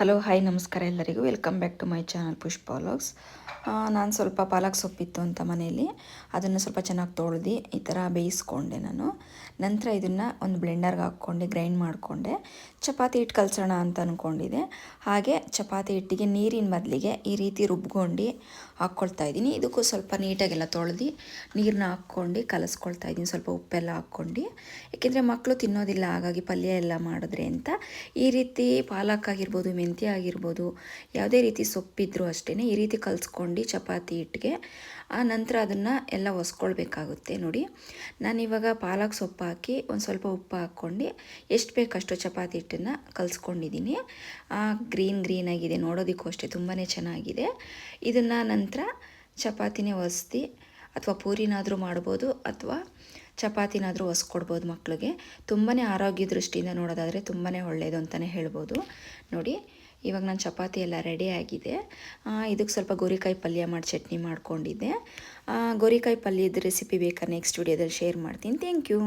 Hello hi ನಮಸ್ಕಾರ ಎಲ್ಲರಿಗೂ. Welcome back to my channel Pushpa vlogs ನಾನು ಸ್ವಲ್ಪ ಪಾಲಕ್ ಸೊಪ್ಪಿತ್ತು ಅಂತ ಮನೆಯಲ್ಲಿ ಅದನ್ನು ಸ್ವಲ್ಪ ಚೆನ್ನಾಗಿ ತೊಳೆದು ಈ ಥರ ಬೇಯಿಸ್ಕೊಂಡೆ ನಾನು. ನಂತರ ಇದನ್ನು ಒಂದು ಬ್ಲೆಂಡರ್ಗೆ ಹಾಕ್ಕೊಂಡೆ ಗ್ರೈಂಡ್ ಮಾಡಿಕೊಂಡೆ. ಚಪಾತಿ ಹಿಟ್ಟು ಕಲಸೋಣ ಅಂತ ಅಂದ್ಕೊಂಡಿದ್ದೆ ಹಾಗೆ ಚಪಾತಿ ಹಿಟ್ಟಿಗೆ ನೀರಿನ ಬದಲಿಗೆ ಈ ರೀತಿ ರುಬ್ಕೊಂಡು ಹಾಕ್ಕೊಳ್ತಾ ಇದ್ದೀನಿ. ಇದಕ್ಕೂ ಸ್ವಲ್ಪ ನೀಟಾಗೆಲ್ಲ ತೊಳೆದು ನೀರನ್ನ ಹಾಕ್ಕೊಂಡು ಕಲಸ್ಕೊಳ್ತಾ ಇದ್ದೀನಿ. ಸ್ವಲ್ಪ ಉಪ್ಪೆಲ್ಲ ಹಾಕ್ಕೊಂಡು. ಏಕೆಂದರೆ ಮಕ್ಕಳು ತಿನ್ನೋದಿಲ್ಲ, ಹಾಗಾಗಿ ಪಲ್ಯ ಎಲ್ಲ ಮಾಡಿದ್ರೆ ಅಂತ. ಈ ರೀತಿ ಪಾಲಕ್ ಆಗಿರ್ಬೋದು ಮೆಂತ್ಯ ಆಗಿರ್ಬೋದು, ಯಾವುದೇ ರೀತಿ ಸೊಪ್ಪಿದ್ರೂ ಅಷ್ಟೇ ಈ ರೀತಿ ಕಲಿಸ್ಕೊಂಡು ಚಪಾತಿ ಹಿಟ್ಟಿಗೆ, ಆ ನಂತರ ಅದನ್ನು ಎಲ್ಲ ಒಸ್ಕೊಳ್ಬೇಕಾಗುತ್ತೆ ನೋಡಿ. ನಾನಿವಾಗ ಪಾಲಕ್ ಸೊಪ್ಪು ಹಾಕಿ ಒಂದು ಸ್ವಲ್ಪ ಉಪ್ಪು ಹಾಕ್ಕೊಂಡು ಎಷ್ಟು ಬೇಕಷ್ಟು ಚಪಾತಿ ಹಿಟ್ಟನ್ನು ಕಲಿಸ್ಕೊಂಡಿದ್ದೀನಿ. ಗ್ರೀನ್ ಗ್ರೀನ್ ಆಗಿದೆ, ನೋಡೋದಕ್ಕೂ ಅಷ್ಟೇ ತುಂಬಾ ಚೆನ್ನಾಗಿದೆ. ಇದನ್ನು ನಂತರ ಚಪಾತಿನೇ ಒಸ್ದು ಅಥವಾ ಪೂರಿನಾದರೂ ಮಾಡ್ಬೋದು ಅಥವಾ ಚಪಾತಿನಾದರೂ ಹೊಸ್ಕೊಡ್ಬೋದು ಮಕ್ಕಳಿಗೆ ತುಂಬಾ ಆರೋಗ್ಯ ದೃಷ್ಟಿಯಿಂದ ನೋಡೋದಾದರೆ ತುಂಬಾ ಒಳ್ಳೆಯದು ಅಂತಲೇ ಹೇಳ್ಬೋದು. ನೋಡಿ, ಇವಾಗ ನಾನು ಚಪಾತಿ ಎಲ್ಲ ರೆಡಿ ಆಗಿದೆ. ಇದಕ್ಕೆ ಸ್ವಲ್ಪ ಗೋರಿಕಾಯಿ ಪಲ್ಯ ಮಾಡಿ ಚಟ್ನಿ ಮಾಡ್ಕೊಂಡಿದ್ದೆ. ಗೋರಿಕಾಯಿ ಪಲ್ಯದ ರೆಸಿಪಿ ಬೇಕಾದ್ರೆ ನೆಕ್ಸ್ಟ್ ವಿಡಿಯೋದಲ್ಲಿ ಶೇರ್ ಮಾಡ್ತೀನಿ. Thank you